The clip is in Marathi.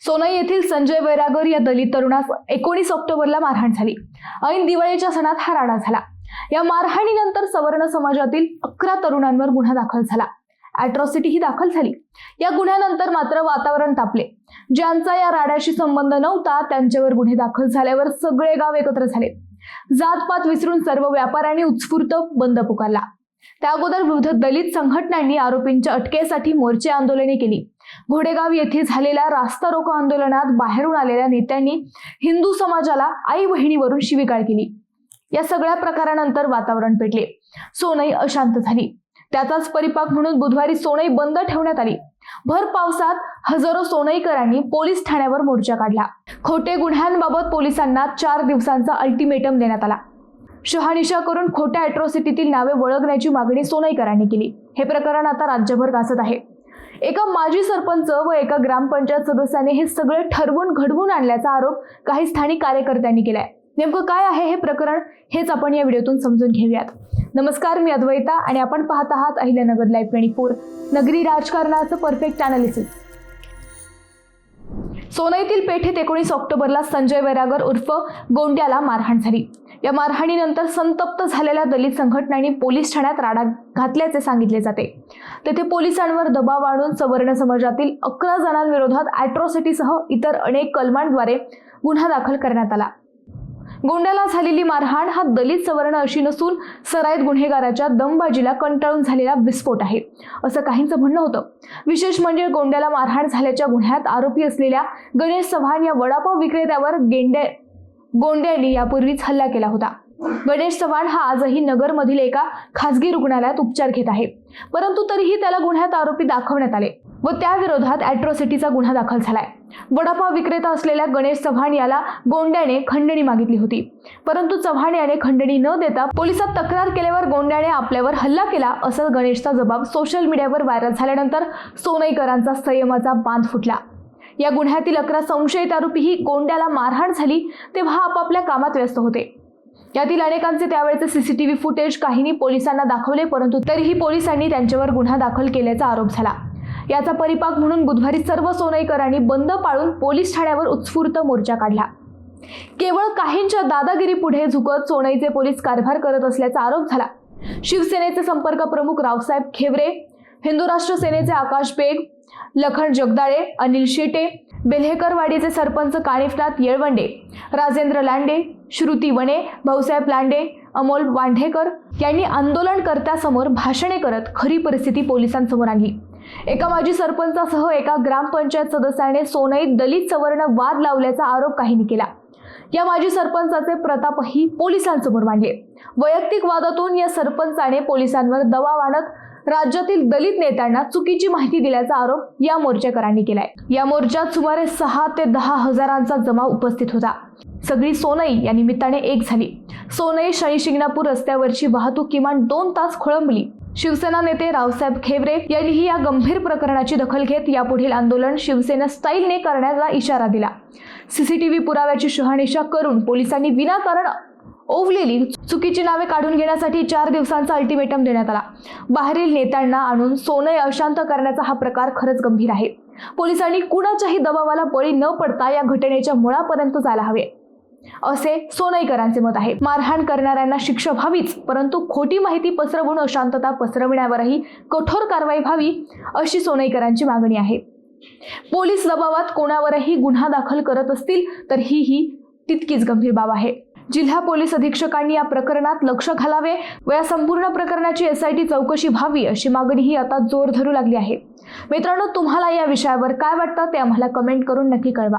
सोनई येथील संजय वैरागर या दलित तरुणास एकोणीस ऑक्टोबरला मारहाण झाली. ऐन दिवाळीच्या सणात हा राडा झाला. या मारहाणीनंतर सवर्ण समाजातील अकरा तरुणांवर गुन्हा दाखल झाला. अॅट्रॉसिटी ही दाखल झाली. या गुन्ह्यानंतर मात्र वातावरण तापले. ज्यांचा या राड्याशी संबंध नव्हता त्यांच्यावर गुन्हे दाखल झाल्यावर सगळे गाव एकत्र झाले. जातपात विसरून सर्व व्यापाऱ्यांनी उत्स्फूर्त बंद पुकारला. त्या अगोदर विविध दलित संघटनांनी आरोपींच्या अटकेसाठी मोर्चे आंदोलने केली. घोडेगाव येथे झालेल्या रास्ता रोको आंदोलनात बाहेरून आलेल्या नेत्यांनी हिंदू समाजाला आई बहिणीवरून शिवीगाळ केली. या सगळ्या प्रकारानंतर वातावरण पेटले. सोनई अशांत झाली. त्याचाच परिपाक म्हणून बुधवारी सोनई बंद ठेवण्यात आली. भर पावसात हजारो सोनईकरांनी पोलीस ठाण्यावर मोर्चा काढला. खोटे गुन्ह्यांबाबत पोलिसांना चार दिवसांचा अल्टिमेटम देण्यात आला. शहानिशा करून खोट्या अॅट्रॉसिटीतील नावे वळगण्याची मागणी सोनईकरांनी केली. हे प्रकरण आता राज्यभर गाजत आहे. एका माजी सरपंच व एका ग्रामपंचायत सदस्याने हे सगळे ठरवून घडवून आणल्याचा आरोप काही स्थानिक कार्यकर्त्यांनी केलाय. नेमकं काय आहे हे प्रकरण हेच आपण या व्हिडिओतून समजून घेऊयात. नमस्कार मी अद्वैता आणि आपण पाहत आहात अहिल्यानगर लाईव्ह ट्वेंटी फोर नगरी राजकारणाचं परफेक्ट अनालिसिस सोनईतील पेठेत एकोणीस ऑक्टोबरला संजय वैरागर उर्फ गोंड्याला मारहाण झाली. या मारहाणीनंतर संतप्त झालेल्या दलित संघटनांनी पोलीस ठाण्यात राडा घातल्याचे सांगितले जाते. तेथे पोलिसांवर दबाव आणून सवर्ण समाजातील अकरा जणांविरोधात अॅट्रॉसिटीसह इतर अनेक कलमांद्वारे गुन्हा दाखल करण्यात आला. गोंड्याला झालेली मारहाण हा दलित सवर्ण अशी नसून सराईत गुन्हेगाराच्या दमबाजीला कंटाळून झालेला विस्फोट आहे. असं काहींचं म्हणणं होतं. विशेष म्हणजे गोंड्याला मारहाण झाल्याच्या गुन्ह्यात आरोपी असलेल्या गणेश चव्हाण या वडापाव विक्रेत्यावर गेंड्या गोंड्यांनी यापूर्वीच हल्ला केला होता. गणेश चव्हाण हा आजही नगरमधील एका खासगी रुग्णालयात उपचार घेत आहे. परंतु तरीही त्याला गुन्ह्यात आरोपी दाखवण्यात आले. व त्याविरोधात अॅट्रॉसिटीचा गुन्हा दाखल झालाय. वडापाव विक्रेता असलेल्या गणेश चव्हाण याला गोंड्याने खंडणी मागितली होती. परंतु चव्हाण याने खंडणी न देता पोलिसात तक्रार केल्यावर गोंड्याने आपल्यावर हल्ला केला असा गणेशचा जबाब सोशल मीडियावर व्हायरल झाल्यानंतर सोनईकरांचा संयमाचा बांध फुटला. या गुन्ह्यातील अकरा संशयित आरोपीही गोंड्याला मारहाण झाली तेव्हा आपापल्या कामात व्यस्त होते. यातील अनेकांचे त्यावेळेचे सीसीटीव्ही फुटेज काहींनी पोलिसांना दाखवले परंतु तरीही पोलिसांनी त्यांच्यावर गुन्हा दाखल केल्याचा आरोप झाला. याचा परिपाक म्हणून बुधवारी सर्व सोनईकरांनी बंद पाळून पोलीस ठाण्यावर उत्स्फूर्त मोर्चा काढला. केवळ काहींच्या दादागिरी पुढे झुकत सोनईचे पोलीस कारभार करत असल्याचा आरोप झाला. शिवसेनेचे संपर्क प्रमुख रावसाहेब खेवरे हिंदू राष्ट्र सेनेचे आकाश बेग लखन जगदाळे अनिल शेटे बेल्हेकरवाडीचे सरपंच कानिफनाथ येळवंडे राजेंद्र लांडे श्रुती वने भाऊसाहेब लांडे अमोल वांढेकर यांनी आंदोलनकर्त्यासमोर भाषणे करत खरी परिस्थिती पोलिसांसमोर आणली. एका माजी सरपंचासह एका ग्रामपंचायत सदस्याने सोनईत दलित सवर्ण वाद लावल्याचा आरोप काहींनी केला. या माजी सरपंचाचे प्रतापही पोलिसांसमोर मांडले. वैयक्तिक वादातून या सरपंचाने पोलिसांवर दबाव आणत राज्यातील दलित नेत्यांना चुकीची माहिती दिल्याचा आरोप या मोर्चेकरांनी केलाय. या मोर्चात सुमारे सहा ते दहा हजारांचा जमाव उपस्थित होता. सगळी सोनई या निमित्ताने एक झाली. सोनई शनी शिंगणापूर रस्त्यावरची वाहतूक किमान दोन तास खोळंबली. शिवसेना नेते रावसाहेब खेवरे यांनीही या गंभीर प्रकरणाची दखल घेत यापुढील आंदोलन शिवसेना स्टाईलने करण्याचा इशारा दिला. सीसीटीव्ही पुराव्याची शहानिशा करून पोलिसांनी विनाकारण ओवलेली चुकीची नावे काढून घेण्यासाठी चार दिवसांचा अल्टिमेटम देण्यात आला. बाहेरील नेत्यांना आणून सोनय अशांत करण्याचा हा प्रकार खरंच गंभीर आहे. पोलिसांनी कुणाच्याही दबावाला बळी न पडता या घटनेच्या मुळापर्यंत जायला हवे. असे सोनईकरांचे मत आहे. मारहाण करणाऱ्यांना शिक्षा व्हावीच परंतु खोटी माहिती पसरवून अशांतता पसरविण्यावरही कठोर कारवाई व्हावी अशी सोनईकरांची मागणी आहे. पोलीस दबावात कोणावरही गुन्हा दाखल करत असतील तर ही ही तितकीच गंभीर बाब आहे. जिल्हा पोलीस अधीक्षकांनी या प्रकरणात लक्ष घालावे व या संपूर्ण प्रकरणाची एस आय टी चौकशी व्हावी अशी मागणी ही आता जोर धरू लागली आहे. मित्रांनो तुम्हाला या विषयावर काय वाटतं ते आम्हाला कमेंट करून नक्की कळवा.